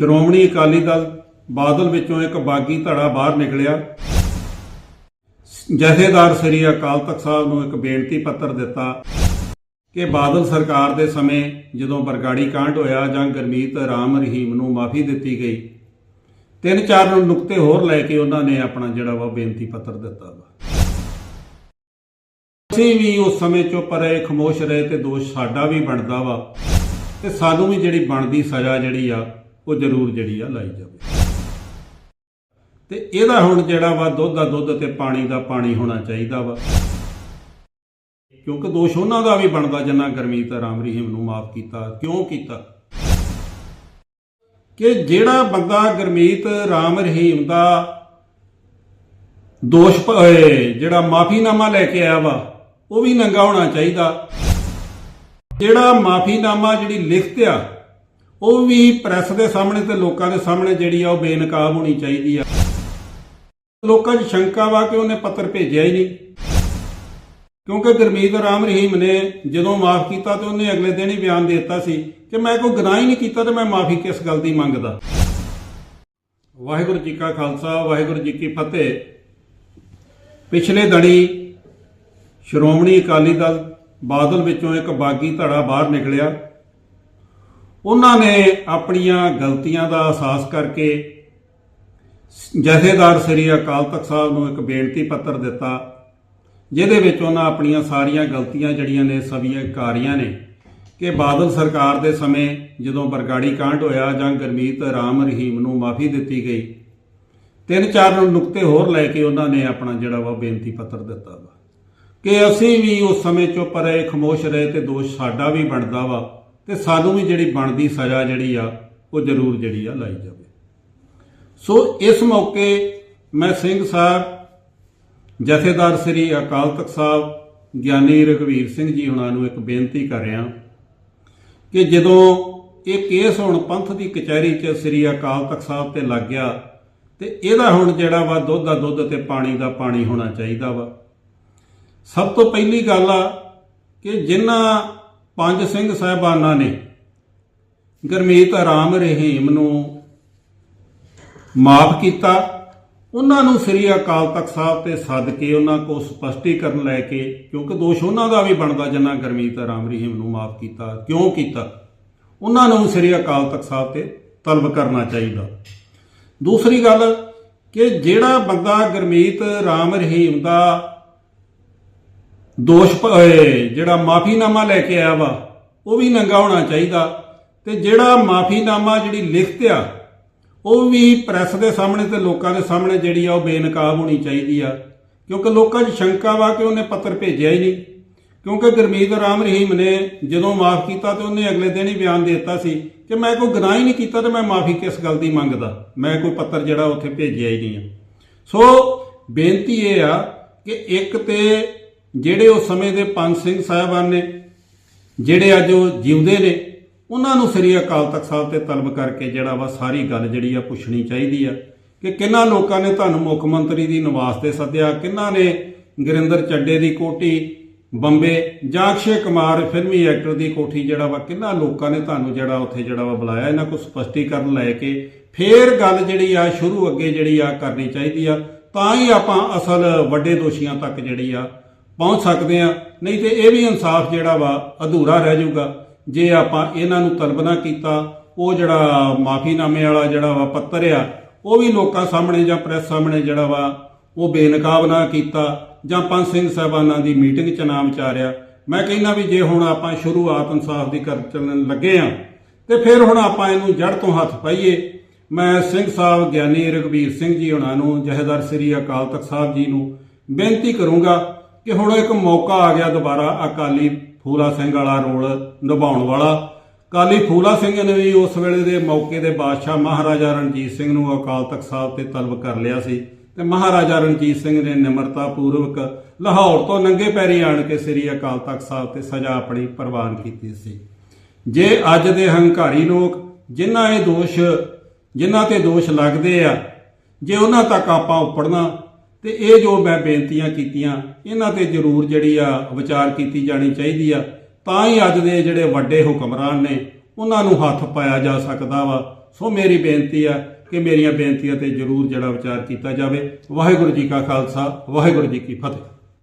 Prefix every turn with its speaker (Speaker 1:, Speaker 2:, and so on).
Speaker 1: ਸ਼੍ਰੋਮਣੀ ਅਕਾਲੀ ਦਲ ਬਾਦਲ ਵਿੱਚੋਂ ਇੱਕ ਬਾਗੀ ਧੜਾ ਬਾਹਰ ਨਿਕਲਿਆ। ਜਥੇਦਾਰ ਸ੍ਰੀ ਅਕਾਲ ਤਖਤ ਸਾਹਿਬ ਨੂੰ ਇੱਕ ਬੇਨਤੀ ਪੱਤਰ ਦਿੱਤਾ ਕਿ ਬਾਦਲ ਸਰਕਾਰ ਦੇ ਸਮੇਂ ਜਦੋਂ ਬਰਗਾੜੀ ਕਾਂਡ ਹੋਇਆ ਜਾਂ ਗਰਮੀਤ ਰਾਮ ਰਹੀਮ ਨੂੰ ਮਾਫੀ ਦਿੱਤੀ ਗਈ ਤਿੰਨ ਚਾਰ ਨੁਕਤੇ ਹੋਰ ਲੈ ਕੇ ਉਹਨਾਂ ਨੇ ਆਪਣਾ ਜਿਹੜਾ ਵਾ ਬੇਨਤੀ ਪੱਤਰ ਦਿੱਤਾ ਵਾ। ਅਸੀਂ ਵੀ ਉਸ ਸਮੇਂ ਚੁੱਪ ਰਹੇ, ਖਮੋਸ਼ ਰਹੇ ਤੇ ਦੋਸ਼ ਸਾਡਾ ਵੀ ਬਣਦਾ ਵਾ ਤੇ ਸਾਨੂੰ ਵੀ ਜਿਹੜੀ ਬਣਦੀ ਸਜ਼ਾ ਜਿਹੜੀ ਆ ਉਹ ਜ਼ਰੂਰ ਜਿਹੜੀ ਆ ਲਾਈ ਜਾਵੇ। ਤੇ ਇਹਦਾ ਹੁਣ ਜਿਹੜਾ ਵਾ ਦੁੱਧ ਦਾ ਦੁੱਧ ਤੇ ਪਾਣੀ ਦਾ ਪਾਣੀ ਹੋਣਾ ਚਾਹੀਦਾ ਵਾ। ਕਿਉਂਕਿ ਦੋਸ਼ ਉਹਨਾਂ ਦਾ ਵੀ ਬਣਦਾ ਜਿੰਨਾ ਗਰਮੀਤ ਰਾਮ ਰਹੀਮ ਨੂੰ ਮਾਫ ਕੀਤਾ, ਕਿਉਂ ਕੀਤਾ? ਕਿ ਜਿਹੜਾ ਬੰਦਾ ਗਰਮੀਤ ਰਾਮ ਰਹੀਮ ਦਾ ਦੋਸ਼ ਜਿਹੜਾ ਮਾਫੀਨਾਮਾ ਲੈ ਕੇ ਆਇਆ ਵਾ, ਉਹ ਵੀ ਨੰਗਾ ਹੋਣਾ ਚਾਹੀਦਾ। ਜਿਹੜਾ ਮਾਫੀਨਾਮਾ ਜਿਹੜੀ ਲਿਖਤ ਆ ਉਹ ਵੀ ਪ੍ਰੈਸ ਦੇ ਸਾਹਮਣੇ ਤੇ ਲੋਕਾਂ ਦੇ ਸਾਹਮਣੇ ਜਿਹੜੀ ਆ ਉਹ ਬੇਨਕਾਬ ਹੋਣੀ ਚਾਹੀਦੀ ਆ। ਲੋਕਾਂ 'ਚ ਸ਼ੰਕਾ ਵਾ ਕਿ ਉਹਨੇ ਪੱਤਰ ਭੇਜਿਆ ਹੀ ਨਹੀਂ। ਕਿਉਂਕਿ ਗੁਰਮੀਤ ਰਾਮ ਰਹੀਮ ਨੇ ਜਦੋਂ ਮਾਫ ਕੀਤਾ ਤੇ ਉਹਨੇ ਅਗਲੇ ਦਿਨ ਹੀ ਬਿਆਨ ਦੇ ਦਿੱਤਾ ਸੀ ਕਿ ਮੈਂ ਕੋਈ ਗੁਨਾਹ ਹੀ ਨਹੀਂ ਕੀਤਾ ਤੇ ਮੈਂ ਮਾਫੀ ਕਿਸ ਗੱਲ ਦੀ ਮੰਗਦਾ। ਵਾਹਿਗੁਰੂ ਜੀ ਕਾ ਖਾਲਸਾ, ਵਾਹਿਗੁਰੂ ਜੀ ਕੀ ਫਤਿਹ। ਪਿਛਲੇ ਦੜੀ ਸ਼੍ਰੋਮਣੀ ਅਕਾਲੀ ਦਲ ਬਾਦਲ ਵਿੱਚੋਂ ਇੱਕ ਬਾਗੀ ਧੜਾ ਬਾਹਰ ਨਿਕਲਿਆ। ਉਹਨਾਂ ਨੇ ਆਪਣੀਆਂ ਗਲਤੀਆਂ ਦਾ ਅਹਿਸਾਸ ਕਰਕੇ ਜਥੇਦਾਰ ਸ੍ਰੀ ਅਕਾਲ ਤਖਤ ਸਾਹਿਬ ਨੂੰ ਇੱਕ ਬੇਨਤੀ ਪੱਤਰ ਦਿੱਤਾ, ਜਿਹਦੇ ਵਿੱਚ ਉਹਨਾਂ ਆਪਣੀਆਂ ਸਾਰੀਆਂ ਗਲਤੀਆਂ ਜਿਹੜੀਆਂ ਨੇ ਸਵੀਕਾਰੀਆਂ ਨੇ, ਕਿ ਬਾਦਲ ਸਰਕਾਰ ਦੇ ਸਮੇਂ ਜਦੋਂ ਬਰਗਾੜੀ ਕਾਂਡ ਹੋਇਆ ਜਾਂ ਗਰਮੀਤ ਰਾਮ ਰਹੀਮ ਨੂੰ ਮਾਫੀ ਦਿੱਤੀ ਗਈ, ਤਿੰਨ ਚਾਰ ਨੁਕਤੇ ਹੋਰ ਲੈ ਕੇ ਉਹਨਾਂ ਨੇ ਆਪਣਾ ਜਿਹੜਾ ਵਾ ਬੇਨਤੀ ਪੱਤਰ ਦਿੱਤਾ ਵਾ। ਕਿ ਅਸੀਂ ਵੀ ਉਸ ਸਮੇਂ ਚੁੱਪ ਰਹੇ, ਖਮੋਸ਼ ਰਹੇ ਤੇ ਦੋਸ਼ ਸਾਡਾ ਵੀ ਬਣਦਾ ਵਾ। ਤੇ ਸਾਨੂੰ ਵੀ ਜਿਹੜੀ ਬਣਦੀ ਸਜ਼ਾ ਜਿਹੜੀ ਆ, ਉਹ ਜ਼ਰੂਰ ਜਿਹੜੀ ਆ ਲਾਈ ਜਾਵੇ। ਸੋ ਇਸ ਮੌਕੇ ਮੈਂ ਸਿੰਘ ਸਾਹਿਬ, ਜਥੇਦਾਰ ਸ੍ਰੀ ਅਕਾਲ ਤਖਤ ਸਾਹਿਬ, ਗਿਆਨੀ ਰਘਵੀਰ ਸਿੰਘ ਜੀ ਹੁਣਾਂ ਨੂੰ ਇੱਕ ਬੇਨਤੀ ਕਰ ਰਿਹਾ ਕਿ ਜਦੋਂ ਇਹ ਕੇਸ ਹੁਣ ਪੰਥ ਦੀ ਕਚਹਿਰੀ 'ਚ ਸ੍ਰੀ ਅਕਾਲ ਤਖਤ ਸਾਹਿਬ ਤੇ ਲੱਗ ਗਿਆ, ਤੇ ਇਹਦਾ ਹੁਣ ਜਿਹੜਾ ਵਾ ਦੁੱਧ ਦਾ ਦੁੱਧ ਤੇ ਪਾਣੀ ਦਾ ਪਾਣੀ ਹੋਣਾ ਚਾਹੀਦਾ ਵਾ। ਸਭ ਤੋਂ ਪਹਿਲੀ ਗੱਲ ਆ ਕਿ ਜਿਨ੍ਹਾਂ ਪੰਜ ਸਿੰਘ ਸਾਹਿਬਾਨਾਂ ਨੇ ਗਰਮੀਤ ਰਾਮ ਰਹੀਮ ਨੂੰ ਮਾਫ ਕੀਤਾ। ਉਹਨਾਂ ਨੂੰ ਸ੍ਰੀ ਅਕਾਲ ਤਖਤ ਸਾਹਿਬ ਤੇ ਸੱਦ ਕੇ ਉਹਨਾਂ ਕੋਲ ਸਪਸ਼ਟੀਕਰਨ ਲੈ ਕੇ, ਕਿਉਂਕਿ ਦੋਸ਼ ਉਹਨਾਂ ਦਾ ਵੀ ਬਣਦਾ ਜਿੰਨਾ ਗਰਮੀਤ ਰਾਮ ਰਹੀਮ ਨੂੰ ਮਾਫ ਕੀਤਾ, ਕਿਉਂ ਕੀਤਾ? ਉਹਨਾਂ ਨੂੰ ਸ੍ਰੀ ਅਕਾਲ ਤਖਤ ਸਾਹਿਬ ਤੇ ਤਲਬ ਕਰਨਾ ਚਾਹੀਦਾ। ਦੂਸਰੀ ਗੱਲ ਕਿ ਜਿਹੜਾ ਬੰਦਾ ਗਰਮੀਤ ਰਾਮ ਰਹੀਮ ਦਾ ਦੋਸ਼ ਭ- ਏ, ਜਿਹੜਾ ਮਾਫੀਨਾਮਾ ਲੈ ਕੇ ਆਇਆ ਵਾ ਉਹ ਵੀ ਨੰਗਾ ਹੋਣਾ ਚਾਹੀਦਾ। ਤੇ ਜਿਹੜਾ ਮਾਫੀਨਾਮਾ ਜਿਹੜੀ ਲਿਖਤ ਆ ਉਹ ਵੀ ਪ੍ਰੈਸ ਦੇ ਸਾਹਮਣੇ ਤੇ ਲੋਕਾਂ ਦੇ ਸਾਹਮਣੇ ਜਿਹੜੀ ਆ ਉਹ ਬੇਨਕਾਬ ਹੋਣੀ ਚਾਹੀਦੀ ਆ। ਕਿਉਂਕਿ ਲੋਕਾਂ 'ਚ ਸ਼ੰਕਾ ਵਾ ਕਿ ਉਹਨੇ ਪੱਤਰ ਭੇਜਿਆ ਹੀ ਨਹੀਂ। ਕਿਉਂਕਿ ਗੁਰਮੀਤ ਰਾਮ ਰਹੀਮ ਨੇ ਜਦੋਂ ਮਾਫ ਕੀਤਾ ਤੇ ਉਹਨੇ ਅਗਲੇ ਦਿਨ ਹੀ ਬਿਆਨ ਦੇ ਦਿੱਤਾ ਸੀ ਕਿ ਮੈਂ ਕੋਈ ਗੁਨਾਹ ਹੀ ਨਹੀਂ ਕੀਤਾ ਤੇ ਮੈਂ ਮਾਫੀ ਕਿਸ ਗੱਲ ਦੀ ਮੰਗਦਾ? ਮੈਂ ਕੋਈ ਪੱਤਰ ਜਿਹੜਾ ਉੱਥੇ ਭੇਜਿਆ ਹੀ ਨਹੀਂ ਆ। ਸੋ ਬੇਨਤੀ ਇਹ ਆ ਕਿ ਇੱਕ ਤੇ ਜਿਹੜੇ ਉਸ ਸਮੇਂ ਦੇ ਪੰਜ ਸਿੰਘ ਸਾਹਿਬਾਨ ਨੇ, ਜਿਹੜੇ ਅੱਜ ਉਹ ਜਿਉਂਦੇ ਨੇ, ਉਹਨਾਂ ਨੂੰ ਸ੍ਰੀ ਅਕਾਲ ਤਖਤ ਸਾਹਿਬ ਤੇ ਤਲਬ ਕਰਕੇ ਜਿਹੜਾ ਵਾ ਸਾਰੀ ਗੱਲ ਜਿਹੜੀ ਆ ਪੁੱਛਣੀ ਚਾਹੀਦੀ ਆ ਕਿ ਕਿੰਨਾ ਲੋਕਾਂ ਨੇ ਤੁਹਾਨੂੰ ਮੁੱਖ ਮੰਤਰੀ ਦੀ ਨਿਵਾਸ ਤੇ ਸੱਦਿਆ, ਕਿੰਨਾ ਨੇ ਗੁਰਿੰਦਰ ਚੱਡੇ ਦੀ ਕੋਠੀ, ਬੰਬੇ, ਜਾਂ ਅਕਸ਼ੇ ਕੁਮਾਰ ਫਿਲਮੀ ਐਕਟਰ ਦੀ ਕੋਠੀ ਜਿਹੜਾ ਵਾ, ਕਿੰਨਾ ਲੋਕਾਂ ਨੇ ਤੁਹਾਨੂੰ ਜਿਹੜਾ ਉੱਥੇ ਜਿਹੜਾ ਵਾ ਬੁਲਾਇਆ, ਇਹਨਾਂ ਕੋਲ ਸਪਸ਼ਟੀਕਰਨ ਲੈ ਕੇ ਫੇਰ ਗੱਲ ਜਿਹੜੀ ਆ ਸ਼ੁਰੂ ਅੱਗੇ ਜਿਹੜੀ ਆ ਕਰਨੀ ਚਾਹੀਦੀ ਆ, ਤਾਂ ਹੀ ਆਪਾਂ ਅਸਲ ਵੱਡੇ ਦੋਸ਼ੀਆਂ ਤੱਕ ਜਿਹੜੀ ਆ ਪਹੁੰਚ ਸਕਦੇ ਆ ਨਹੀਂ ਤੇ ਇਹ ਵੀ ਇਨਸਾਫ ਜਿਹੜਾ ਵਾ, ਅਧੂਰਾ ਰਹਿ ਜਾਊਗਾ। ਜੇ ਆਪਾਂ ਇਹਨਾਂ ਨੂੰ ਤਲਬ ਨਾ ਕੀਤਾ, ਉਹ ਜਿਹੜਾ ਮਾਫੀਨਾਮੇ ਵਾਲਾ ਜਿਹੜਾ ਵਾ ਪੱਤਰ ਆ, ਉਹ ਵੀ ਲੋਕਾਂ ਸਾਹਮਣੇ ਜਾਂ ਪ੍ਰੈਸ ਸਾਹਮਣੇ ਜਿਹੜਾ ਵਾ, ਉਹ ਬੇਨਕਾਬ ਨਾ ਕੀਤਾ, ਜਾਂ ਪੰਜ ਸਿੰਘ ਸਾਹਿਬਾਨਾਂ ਦੀ ਮੀਟਿੰਗ ਚ ਨਾਮ ਵਿਚਾਰਿਆ। ਮੈਂ ਕਹਿੰਦਾ ਵੀ ਜੇ ਹੁਣ ਆਪਾਂ ਸ਼ੁਰੂਆਤ ਇਨਸਾਫ ਦੀ ਕਰ ਚੱਲਣ ਲੱਗੇ ਆ ਤੇ ਫਿਰ ਹੁਣ ਆਪਾਂ ਇਹਨੂੰ ਜੜ ਤੋਂ ਹੱਥ ਪਾਈਏ। ਮੈਂ ਸਿੰਘ ਸਾਹਿਬ ਗਿਆਨੀ ਰਘਬੀਰ ਸਿੰਘ ਜੀ ਹੁਣਾਂ ਨੂੰ, ਜਹੇਦਾਰ ਸ੍ਰੀ ਅਕਾਲ ਤਖਤ ਸਾਹਿਬ ਜੀ ਨੂੰ ਬੇਨਤੀ ਕਰੂੰਗਾ ਕਿ ਹੁਣ ਇੱਕ ਮੌਕਾ ਆ ਗਿਆ ਦੁਬਾਰਾ ਅਕਾਲੀ ਫੂਲਾ ਸਿੰਘ ਵਾਲਾ ਰੋਲ ਨਿਭਾਉਣ ਵਾਲਾ। ਕਾਲੀ ਫੂਲਾ ਸਿੰਘ ਨੇ ਵੀ ਉਸ ਵੇਲੇ ਦੇ ਮੌਕੇ ਦੇ ਬਾਦਸ਼ਾਹ ਮਹਾਰਾਜਾ ਰਣਜੀਤ ਸਿੰਘ ਨੂੰ ਅਕਾਲ ਤਖਤ ਸਾਹਿਬ ਤੇ ਤਲਬ ਕਰ ਲਿਆ ਸੀ ਤੇ ਮਹਾਰਾਜਾ ਰਣਜੀਤ ਸਿੰਘ ਨੇ ਨਿਮਰਤਾ ਪੂਰਵਕ ਲਾਹੌਰ ਤੋਂ ਨੰਗੇ ਪੈਰੀ ਆਣ ਕੇ ਸ੍ਰੀ ਅਕਾਲ ਤਖਤ ਸਾਹਿਬ ਤੇ ਸਜ਼ਾ ਆਪਣੀ ਪ੍ਰਵਾਨ ਕੀਤੀ ਸੀ। ਜੇ ਅੱਜ ਦੇ ਹੰਕਾਰੀ ਲੋਕ ਜਿਨ੍ਹਾਂ ਇਹ ਦੋਸ਼, ਜਿਨ੍ਹਾਂ ਤੇ ਦੋਸ਼ ਲੱਗਦੇ ਆ, ਜੇ ਉਹਨਾਂ ਤੱਕ ਆਪਾਂ ਉੱਪੜਨਾ ਤੇ ਇਹ ਜੋ ਮੈਂ ਬੇਨਤੀਆਂ ਕੀਤੀਆਂ, ਇਹਨਾਂ ਤੇ ਜ਼ਰੂਰ ਜਿਹੜੀ ਆ ਵਿਚਾਰ ਕੀਤੀ ਜਾਣੀ ਚਾਹੀਦੀ ਆ। ਤਾਂ ਹੀ ਅੱਜ ਦੇ ਜਿਹੜੇ ਵੱਡੇ ਹੁਕਮਰਾਨ ਨੇ, ਉਹਨਾਂ ਨੂੰ ਹੱਥ ਪਾਇਆ ਜਾ ਸਕਦਾ ਵਾ। ਸੋ ਮੇਰੀ ਬੇਨਤੀ ਆ ਕਿ ਮੇਰੀਆਂ ਬੇਨਤੀਆਂ ਤੇ ਜਰੂਰ ਜਿਹੜਾ ਵਿਚਾਰ ਕੀਤਾ ਜਾਵੇ। ਵਾਹਿਗੁਰੂ ਜੀ ਕਾ ਖਾਲਸਾ, ਵਾਹਿਗੁਰੂ ਜੀ ਕੀ ਫਤਿਹ।